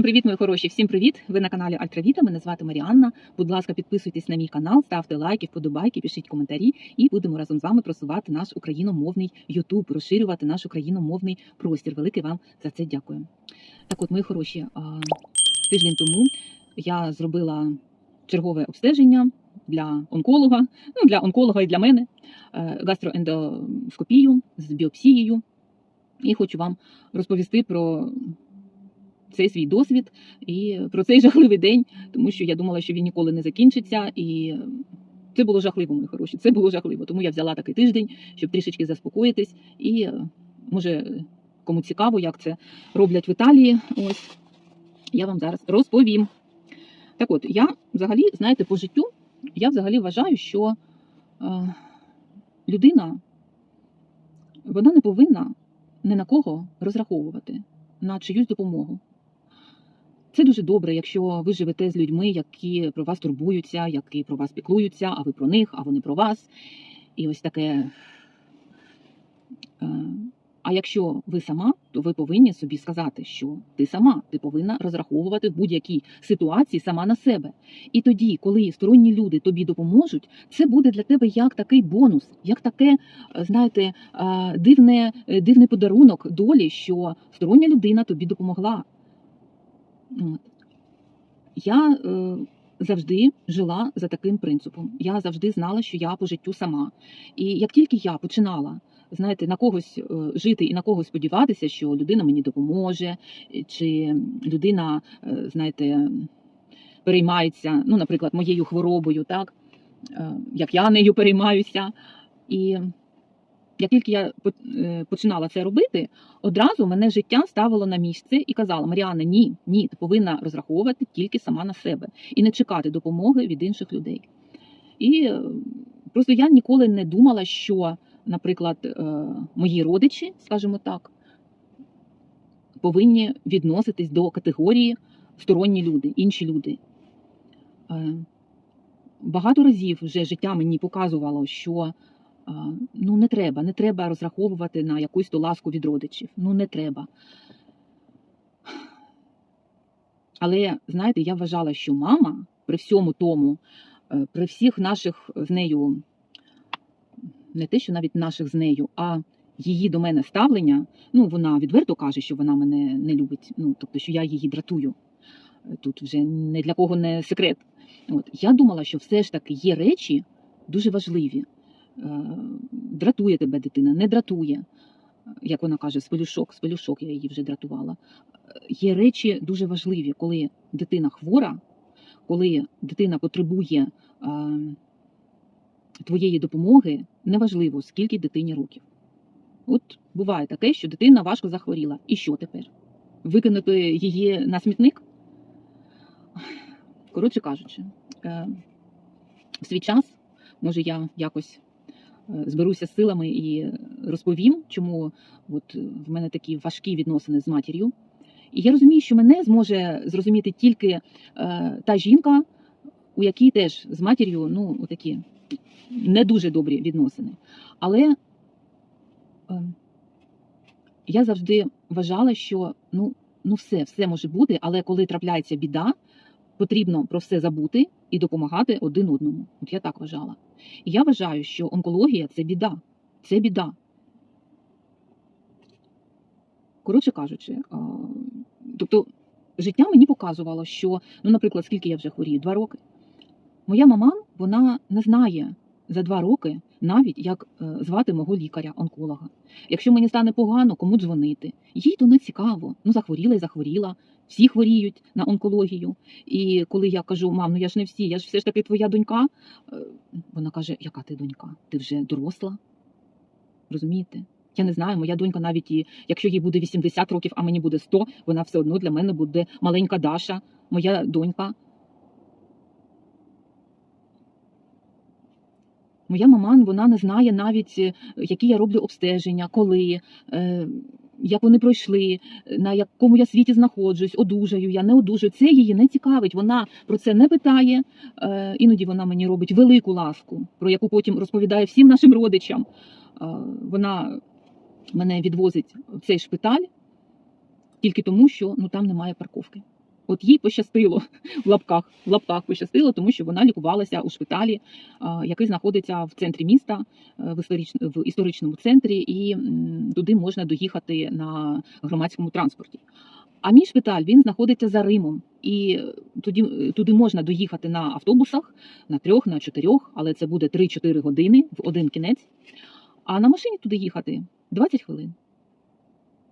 Всім привіт, мої хороші! Всім привіт! Ви на каналі Альтравіта. Мене звати Маріанна. Будь ласка, підписуйтесь на мій канал, ставте лайки, вподобайки, пишіть коментарі, і будемо разом з вами просувати наш україномовний Ютуб, розширювати наш україномовний простір. Велике вам за це дякую. Так, от, мої хороші, тиждень тому я зробила чергове обстеження для онколога, ну для онколога і для мене, е, гастроендоскопію з біопсією. І хочу вам розповісти про цей свій досвід і про цей жахливий день, тому що я думала, що він ніколи не закінчиться, і це було жахливо, мої хороші. Це було жахливо. Тому я взяла такий тиждень, щоб трішечки заспокоїтись. І е, може кому цікаво, як це роблять в Італії. Ось я вам зараз розповім. Так от, я взагалі, знаєте, по життю я взагалі вважаю, що е, людина вона не повинна ні на кого розраховувати на чиюсь допомогу. Це дуже добре, якщо ви живете з людьми, які про вас турбуються, які про вас піклуються, а ви про них, а вони про вас. І ось таке. е, А якщо ви сама, то ви повинні собі сказати, що ти сама, ти повинна розраховувати в будь-якій ситуації сама на себе. І тоді, коли сторонні люди тобі допоможуть, це буде для тебе як такий бонус, як таке, е, знаєте, е, дивне, дивний подарунок долі, що стороння людина тобі допомогла. Я е, завжди жила за таким принципом. Я завжди знала, що я по життю сама. І як тільки я починала знаєте, на когось е, жити і на когось сподіватися, що людина мені допоможе, чи людина, е, знаєте, переймається, ну, наприклад, моєю хворобою, так, як я нею переймаюся. І як тільки я е, починала це робити, одразу мене життя ставило на місце і казало: Маріанна, ні, ні, ти повинна розраховувати тільки сама на себе і не чекати допомоги від інших людей. І е, просто я ніколи не думала, що, наприклад, е, мої родичі, скажімо так, повинні відноситись до категорії сторонні люди, інші люди. Багато разів вже життя мені показувало, що ну не треба, не треба розраховувати на якусь то ласку від родичів. Ну не треба. Але знаєте, я вважала, що мама при всьому тому, е, при всіх наших з нею, не те, що навіть наших з нею, а її до мене ставлення, ну вона відверто каже, що вона мене не любить. Ну тобто, що я її дратую. Тут вже не для кого не секрет. От я думала, що все ж таки є речі дуже важливі. Е, Дратує тебе дитина, не дратує. Як вона каже, спелюшок, спелюшок, я її вже дратувала. Є речі дуже важливі, коли дитина хвора, коли дитина потребує е, твоєї допомоги, неважливо, скільки дитині років. От буває таке, що дитина важко захворіла. І що тепер? Викинути її на смітник? Коротше кажучи, е, в свій час, може, я якось зберуся силами і розповім, чому от в мене такі важкі відносини з матір'ю. І я розумію, що мене зможе зрозуміти тільки е, та жінка, у якій теж з матір'ю ну, такі не дуже добрі відносини. Але е, я завжди вважала, що ну, ну все, все може бути, але коли трапляється біда, потрібно про все забути і допомагати один одному. От я так вважала. І я вважаю, що онкологія це біда. Це біда. Коротше кажучи, тобто життя мені показувало, що, ну, наприклад, скільки я вже хворію? Два роки. Моя мама вона не знає за два роки навіть, як е, звати мого лікаря-онколога. Якщо мені стане погано, кому дзвонити? Їй то не цікаво. Ну, захворіла і захворіла. Всі хворіють на онкологію. І коли я кажу, мам, ну я ж не всі, я ж все ж таки твоя донька. е, Вона каже: Яка ти донька? Ти вже доросла? Розумієте? Я не знаю, моя донька навіть якщо їй буде 80 років, а мені буде 100, вона все одно для мене буде маленька Даша, моя донька. Моя мама вона не знає навіть, е, які я роблю обстеження, коли, е, як вони пройшли, на якому я світі знаходжусь, одужаю я, не одужаю. Це її не цікавить. Вона про це не питає. Е, іноді вона мені робить велику ласку, про яку потім розповідає всім нашим родичам. Е, вона мене відвозить в цей шпиталь тільки тому, що ну там немає парковки. От їй пощастило в лапках, в лапках пощастило, тому що вона лікувалася у шпиталі, який знаходиться в центрі міста, е, в, історич... в історичному центрі, і туди можна доїхати на громадському транспорті. А мій шпиталь він знаходиться за Римом, і е, туди, туди можна доїхати на автобусах на трьох, на чотирьох, але це буде 3-4 години в один кінець. А на машині туди їхати 20 хвилин.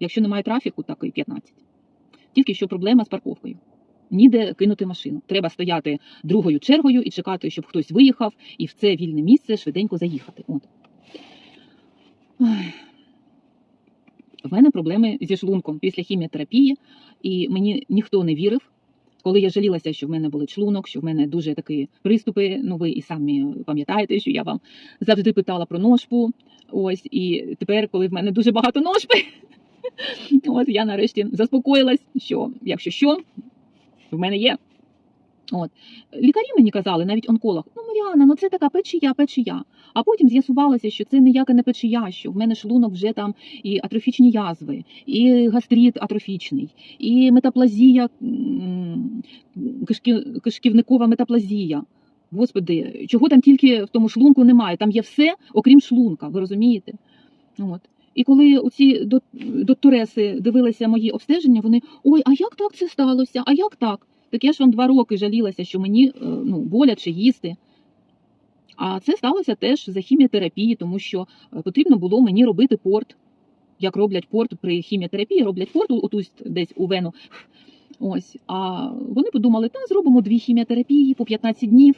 Якщо немає трафіку, так і 15. Тільки що проблема з парковкою. Ніде кинути машину. Треба стояти другою чергою і чекати, щоб хтось виїхав, і в це вільне місце швиденько заїхати. От. В мене проблеми зі шлунком після хіміотерапії, і мені ніхто не вірив. Коли я жалілася, що в мене були шлунок, що в мене дуже такі приступи, ну ви і самі пам'ятаєте, що я вам завжди питала про ножпу. Ось і тепер, коли в мене дуже багато ножпи, от я нарешті заспокоїлась, що якщо що, в мене є. От. Лікарі мені казали, навіть онколог, ну Маріана, ну це така печія, печія. А потім з'ясувалося, що це ніяка не печія, що в мене шлунок вже там і атрофічні язви, і гастрит атрофічний, і метаплазія, кишківникова метаплазія. Господи, чого там тільки в тому шлунку немає? Там є все, окрім шлунка, ви розумієте? От. І коли оці доктореси дивилися мої обстеження, вони ой, а як так це сталося? А як так? Так я ж вам два роки жалілася, що мені е, ну, боляче їсти. А це сталося теж за хіміотерапії, тому що е, потрібно було мені робити порт. Як роблять порт при хіміотерапії, роблять порт отусь десь у вену. Ось. А вони подумали, та зробимо дві хіміотерапії по 15 днів.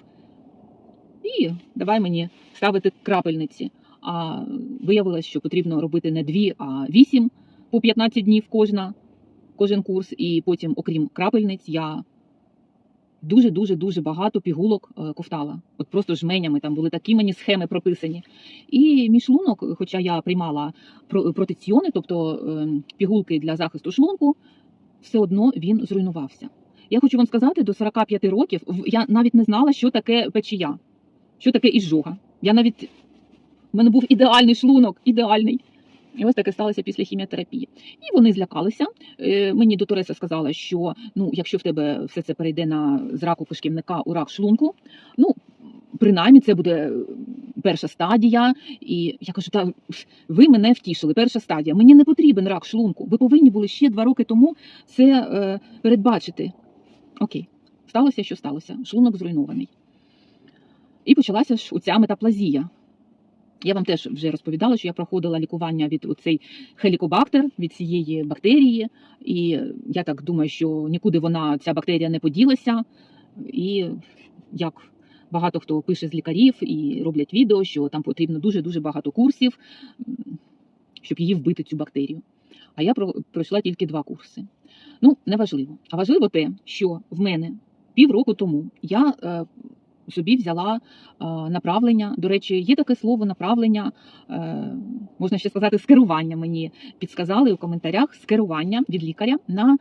І давай мені ставити крапельниці. А виявилось, що потрібно робити не дві, а вісім по 15 днів кожна, кожен курс. І потім, окрім крапельниць, я дуже дуже багато пігулок е, ковтала. От просто жменями там були такі мені схеми прописані. І мій шлунок, хоча я приймала про- протеціони, тобто е, пігулки для захисту шлунку, все одно він зруйнувався. Я хочу вам сказати, до 45 років я навіть не знала, що таке печія, що таке іжога. Я навіть в мене був ідеальний шлунок, ідеальний. І ось таке сталося після хіміотерапії. І вони злякалися. Е, Мені доктореса сказала, що ну, якщо в тебе все це перейде на з раку кишківника у рак шлунку, ну принаймні це буде перша стадія. І я кажу, та ви мене втішили. Перша стадія. Мені не потрібен рак шлунку. Ви повинні були ще два роки тому це е, передбачити. Окей, сталося, що сталося. Шлунок зруйнований. І почалася ж оця метаплазія. Я вам теж вже розповідала, що я проходила лікування від цей хелікобактер, від цієї бактерії, і я так думаю, що нікуди вона, ця бактерія не поділася. І як багато хто пише з лікарів і роблять відео, що там потрібно дуже-дуже багато курсів, щоб її вбити, цю бактерію. А я про- пройшла тільки два курси. Ну, неважливо. А важливо те, що в мене півроку тому я е, собі взяла е, направлення. До речі, є таке слово направлення, е, можна ще сказати, скерування. Мені підсказали у коментарях скерування від лікаря на е,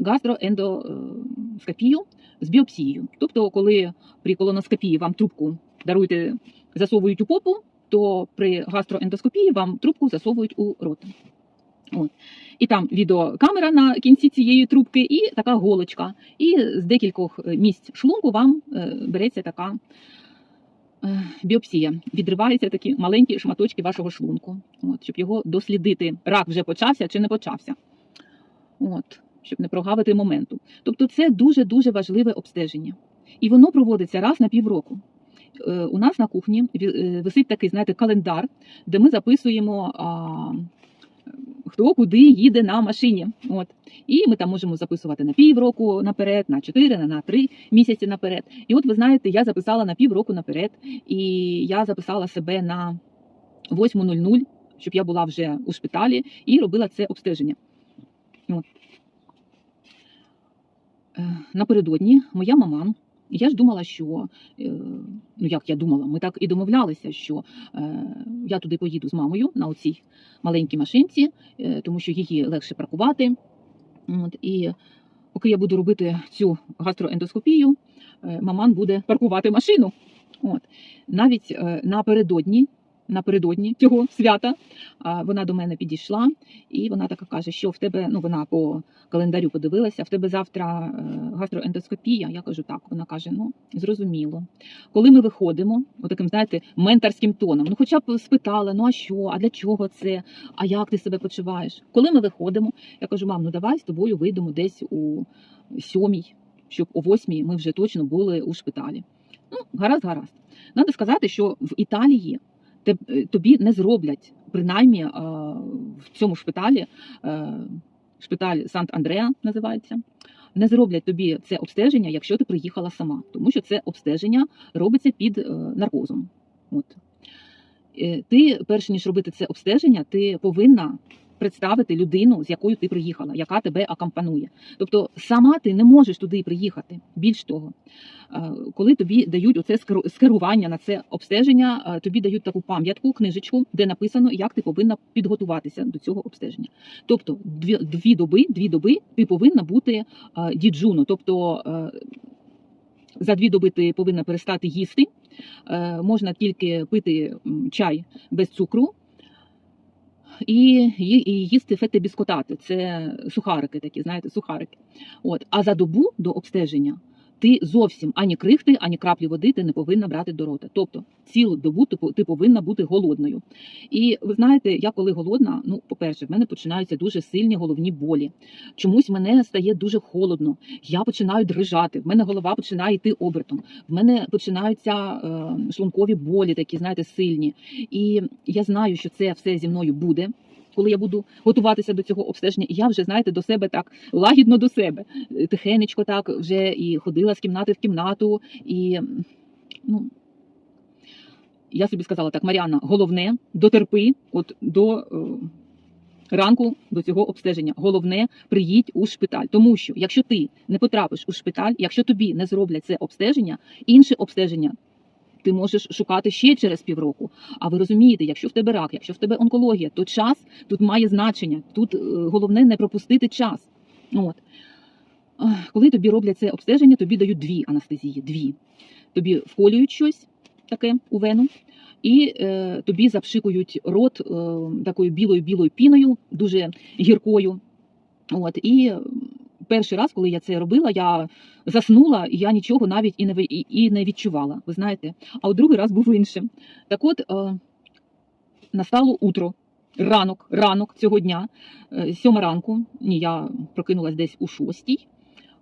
гастроендоскопію з біопсією. Тобто, коли при колоноскопії вам трубку даруйте, засовують у попу, то при гастроендоскопії вам трубку засовують у рот. От. І там відеокамера на кінці цієї трубки, і така голочка. І з декількох е, місць шлунку вам е, береться така е, біопсія. Відриваються такі маленькі шматочки вашого шлунку, от, щоб його дослідити. Рак вже почався чи не почався. От, щоб не прогавити моменту. Тобто це дуже-дуже важливе обстеження. І воно проводиться раз на півроку. У нас на кухні висить такий, знаєте, календар, де ми записуємо. Хто куди їде на машині. От. І ми там можемо записувати на півроку наперед, на 4, на- на 3 місяці наперед. І от ви знаєте, я записала на півроку наперед, і я записала себе на 8.00, щоб я була вже у шпиталі і робила це обстеження. От. Е, Напередодні моя мама. Я ж думала, що е, ну як я думала, ми так і домовлялися, що е, я туди поїду з мамою на оцій маленькій машинці, е, тому що її легше паркувати. От, і поки я буду робити цю гастроендоскопію, маман буде паркувати машину. От. Навіть напередодні, напередодні цього свята. Вона до мене підійшла, і вона така каже, що в тебе, ну вона по календарю подивилася, в тебе завтра е, гастроендоскопія. Я кажу, так. Вона каже: ну зрозуміло. Коли ми виходимо, отаким, знаєте, менторським тоном, ну хоча б спитала, ну а що, а для чого це? А як ти себе почуваєш? Коли ми виходимо, я кажу, мам, ну давай з тобою вийдемо десь у сьомій, щоб о восьмій ми вже точно були у шпиталі. Ну, гаразд, гаразд. Надо сказати, що в Італії тобі не зроблять, принаймні е, в цьому шпиталі, е, шпиталь Сант-Андреа називається. Не зроблять тобі це обстеження, якщо ти приїхала сама, тому що це обстеження робиться під е, наркозом. От. Е, Ти, перш ніж робити це обстеження, ти повинна представити людину, з якою ти приїхала, яка тебе акомпанує. Тобто сама ти не можеш туди приїхати. Більш того, е, коли тобі дають оце скерування на це обстеження, е, тобі дають таку пам'ятку, книжечку, де написано, як ти повинна підготуватися до цього обстеження. Тобто, дві, дві доби, дві доби ти повинна бути е, діджуно, тобто. За дві доби ти повинна перестати їсти. Можна тільки пити чай без цукру і, їсти фетебіскотати. Це сухарики такі, знаєте, сухарики. От. А за добу до обстеження ти зовсім ані крихти, ані краплі води ти не повинна брати до рота. Тобто цілу добу ти, повинна бути голодною. І ви знаєте, я коли голодна, ну, по-перше, в мене починаються дуже сильні головні болі. Чомусь мене стає дуже холодно. Я починаю дрижати, в мене голова починає йти обертом. В мене починаються е, шлункові болі, такі, знаєте, сильні. І я знаю, що це все зі мною буде. Коли я буду готуватися до цього обстеження, і я вже знаєте до себе так лагідно до себе, е, тихенечко так вже і ходила з кімнати в кімнату, і ну я собі сказала так, Маріанна, головне дотерпи от до е, ранку до цього обстеження. Головне, приїдь у шпиталь. Тому що якщо ти не потрапиш у шпиталь, якщо тобі не зроблять це обстеження, інше обстеження. Ти можеш шукати ще через півроку. А ви розумієте, якщо в тебе рак, якщо в тебе онкологія, то час тут має значення. Тут е, головне не пропустити час. От. Коли тобі роблять це обстеження, тобі дають дві анестезії. Дві. Тобі вколюють щось таке у вену, і е, тобі запшикують рот е, такою білою білою піною, дуже гіркою. От, і перший раз, коли я це робила, я заснула, і я нічого навіть і не, і, не відчувала. Ви знаєте, а от другий раз був іншим. Так от е, настало утро. Ранок, ранок цього дня, е, сьома ранку. Ні, я прокинулась десь у шостій.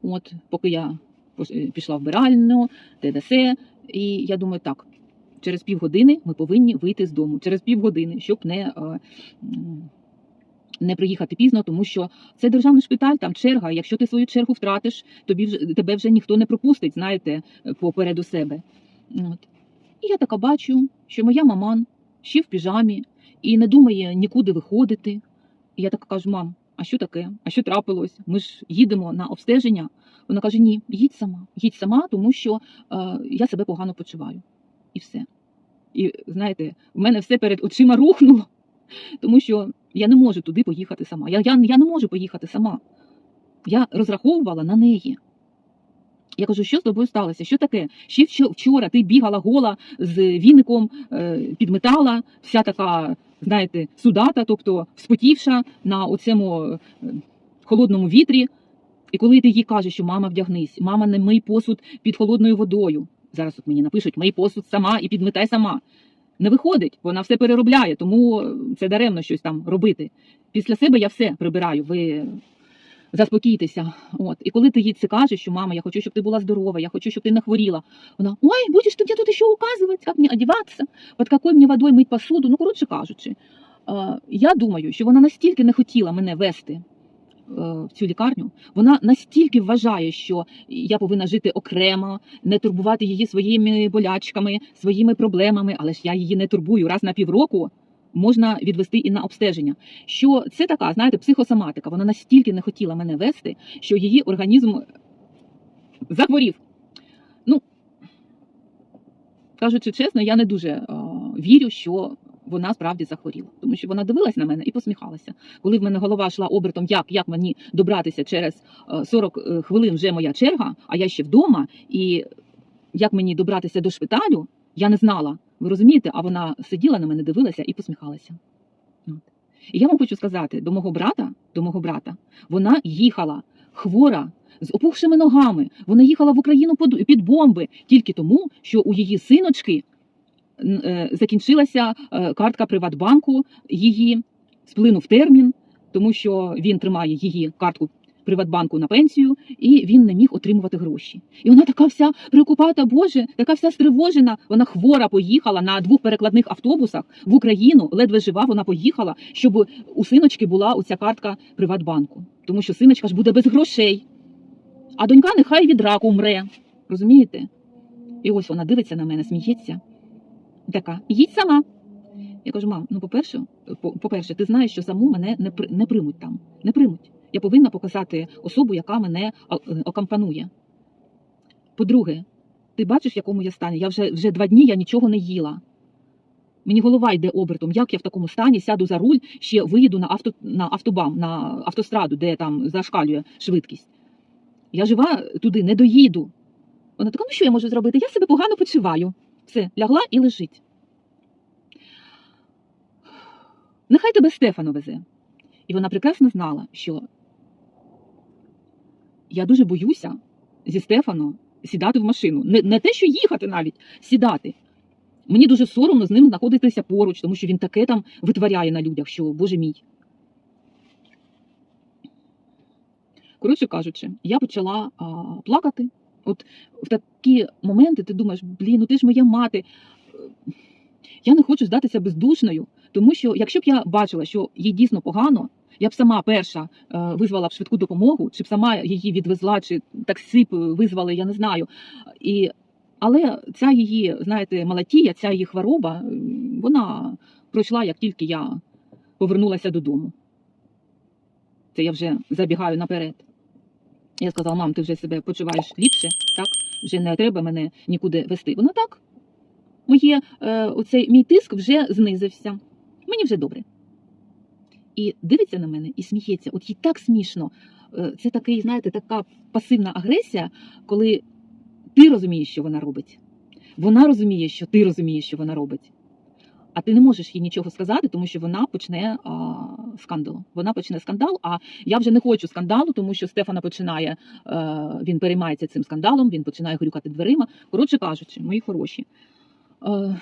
От, поки я е, пішла в биральню, ТДС, і я думаю, так, через півгодини ми повинні вийти з дому. Через півгодини, щоб не, е, не приїхати пізно, тому що це державний шпиталь, там черга. Якщо ти свою чергу втратиш, тобі вже тебе вже ніхто не пропустить, знаєте, попереду себе. От. І я така бачу, що моя маман ще в піжамі і не думає нікуди виходити. І я така кажу: мам, а що таке? А що трапилось? Ми ж їдемо на обстеження. Вона каже: Ні, їдь сама, їдь сама, тому що е, я себе погано почуваю. І все. І знаєте, в мене все перед очима рухнуло, тому що я не можу туди поїхати сама. Я, я, я не можу поїхати сама. Я розраховувала на неї. Я кажу, що з тобою сталося? Що таке? Ще вчо- вчора ти бігала гола з віником, е, підметала, вся така, знаєте, судата, тобто вспотівша на оцьому е, холодному вітрі. І коли ти їй кажеш, що мама вдягнись, мама не мий посуд під холодною водою. Зараз от мені напишуть, мий посуд сама і підметай сама. Не виходить, вона все переробляє, тому е, це даремно щось там робити. Після себе я все прибираю. Ви заспокійтеся. От. І коли ти їй це кажеш, що мама, я хочу, щоб ти була здорова, я хочу, щоб ти не хворіла. Вона, ой, будеш ти тут ще указувати, як мені одягатися, під якою мені водою мить посуду. Ну, коротше кажучи, е, я думаю, що вона настільки не хотіла мене вести в цю лікарню, вона настільки вважає, що я повинна жити окремо, не турбувати її своїми болячками, своїми проблемами, але ж я її не турбую раз на півроку. Можна відвести і на обстеження. Що це така, знаєте, психосоматика. Вона настільки не хотіла мене вести, що її організм захворів. Ну, кажучи чесно, я не дуже е, вірю, що вона справді захворіла, тому що вона дивилась на мене і посміхалася. Коли в мене голова йшла обертом, як, як мені добратися через е, 40 хвилин вже моя черга, а я ще вдома, і як мені добратися до шпиталю, я не знала. Ви розумієте, а вона сиділа на мене, дивилася і посміхалася. І я вам хочу сказати, до мого брата, до мого брата, вона їхала хвора з опухшими ногами. Вона їхала в Україну під бомби тільки тому, що у її синочки е, закінчилася е, картка Приватбанку, її сплинув термін, тому що він тримає її картку Приватбанку на пенсію, і він не міг отримувати гроші. І вона така вся прикупата, Боже, така вся стривожена. Вона хвора поїхала на двох перекладних автобусах в Україну, ледве жива. Вона поїхала, щоб у синочки була оця картка Приватбанку. Тому що синочка ж буде без грошей. А донька нехай від раку мре. Розумієте? І ось вона дивиться на мене, сміється. Така, їдь сама. Я кажу, мам, ну по-перше, по- по-перше, ти знаєш, що саму мене не, при- не приймуть там. Не приймуть. Я повинна показати особу, яка мене е. По-друге, ти бачиш, в якому я стані? Я вже, вже два дні я нічого не їла. Мені голова йде обертом. Як я в такому стані сяду за руль, ще виїду на, авто, на автобам, на автостраду, де там зашкалює швидкість. Я жива туди, не доїду. Вона така, ну що я можу зробити? Я себе погано почуваю. Все, лягла і лежить. Нехай тебе Стефано везе. І вона прекрасно знала, що я дуже боюся зі Стефано сідати в машину. Не, не те, що їхати навіть, сідати. Мені дуже соромно з ним знаходитися поруч, тому що він таке там витворяє на людях, що, боже мій. Коротше кажучи, я почала а, плакати. От в такі моменти ти думаєш, блін, ну ти ж моя мати. Я не хочу здатися бездушною, тому що якщо б я бачила, що їй дійсно погано, я б сама перша е, визвала б швидку допомогу, чи б сама її відвезла, чи таксі б визвали, я не знаю. І, але ця її, знаєте, малатія, ця її хвороба, вона пройшла, як тільки я повернулася додому. Це я вже забігаю наперед. Я сказала, мам, ти вже себе почуваєш ліпше, так? Вже не треба мене нікуди вести. Вона так. Моє, е, оцей мій тиск вже знизився. Мені вже добре. І дивиться на мене і сміється. От їй так смішно. Е, Це такий, знаєте, така пасивна агресія, коли ти розумієш, що вона робить. Вона розуміє, що ти розумієш, що вона робить. А ти не можеш їй нічого сказати, тому що вона почне а, скандал. Вона почне скандал. А я вже не хочу скандалу, тому що Стефана починає, е, він переймається цим скандалом, він починає грюкати дверима. Коротше кажучи, мої хороші. Е,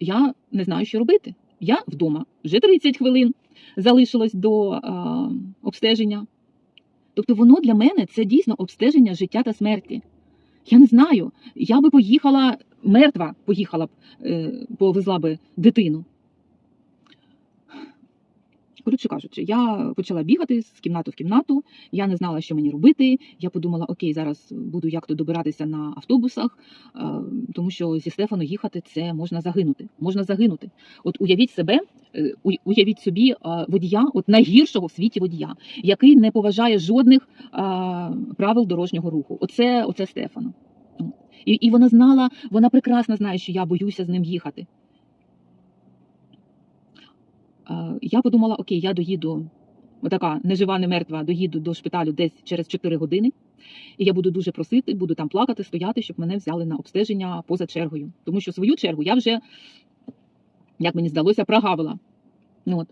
я не знаю, що робити. Я вдома вже 30 хвилин залишилось до е, обстеження. Тобто, воно для мене це дійсно обстеження життя та смерті. Я не знаю. Я би поїхала мертва, поїхала б, повезла би дитину. Коротше кажучи, я почала бігати з кімнати в кімнату. Я не знала, що мені робити. Я подумала, окей, зараз буду як то добиратися на автобусах, е, тому що зі Стефану їхати це можна загинути. Можна загинути. От уявіть себе, е, уявіть собі е, водія, от найгіршого в світі водія, який не поважає жодних правил дорожнього руху. Оце, оце Стефано. І, і вона знала, вона прекрасно знає, що я боюся з ним їхати. Е, Я подумала, окей, я доїду, отака нежива, не мертва, доїду до шпиталю десь через 4 години, і я буду дуже просити, буду там плакати, стояти, щоб мене взяли на обстеження поза чергою. Тому що свою чергу я вже, як мені здалося, прогавила. Ну, от.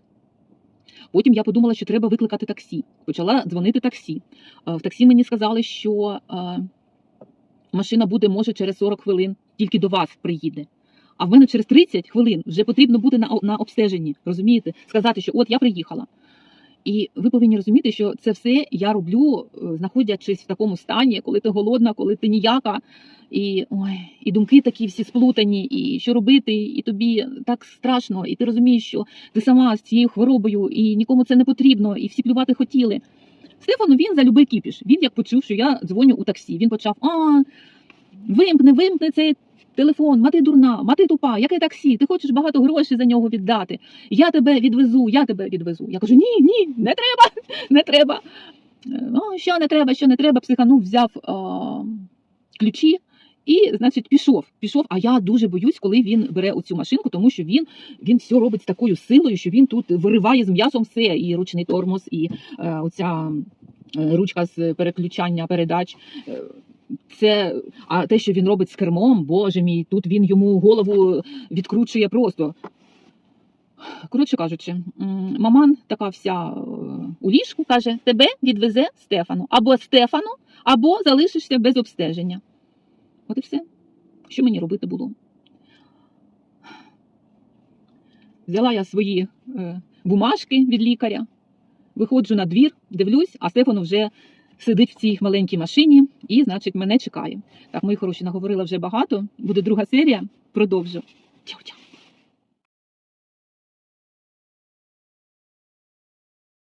Потім я подумала, що треба викликати таксі. Почала дзвонити таксі. Е, В таксі мені сказали, що е, машина буде, може, через 40 хвилин, тільки до вас приїде. А в мене через 30 хвилин вже потрібно бути на, на обстеженні, розумієте? Сказати, що от я приїхала. І ви повинні розуміти, що це все я роблю, е, знаходячись в такому стані, коли ти голодна, коли ти ніяка, і ой, і думки такі всі сплутані, і що робити, і тобі так страшно, і ти розумієш, що ти сама з цією хворобою, і нікому це не потрібно, і всі плювати хотіли. Стефану він за любий кіпіш. Він як почув, що я дзвоню у таксі. Він почав: а вимкни, вимкни цей телефон, мати дурна, мати тупа, яке таксі? Ти хочеш багато грошей за нього віддати. Я тебе відвезу, я тебе відвезу. Я кажу: ні, ні, не треба, не треба. О, що не треба, що не треба. Психанув, взяв а, ключі. І, значить, пішов. Пішов. А я дуже боюсь, коли він бере оцю машинку, тому що він, він все робить з такою силою, що він тут вириває з м'ясом все, і ручний тормоз, і е, оця е, ручка з переключання передач. Е, Це а те, що він робить з кермом, боже мій, тут він йому голову відкручує просто. Коротше кажучи, маман така вся е, у ліжку каже: тебе відвезе Стефану. Або Стефану, або залишишся без обстеження. От і все. Що мені робити було? Взяла я свої е, бумажки від лікаря, виходжу на двір, дивлюсь, а Стефану вже сидить в цій маленькій машині і, значить, мене чекає. Так, мої хороші, наговорила вже багато. Буде друга серія. Продовжу. Чао-чао.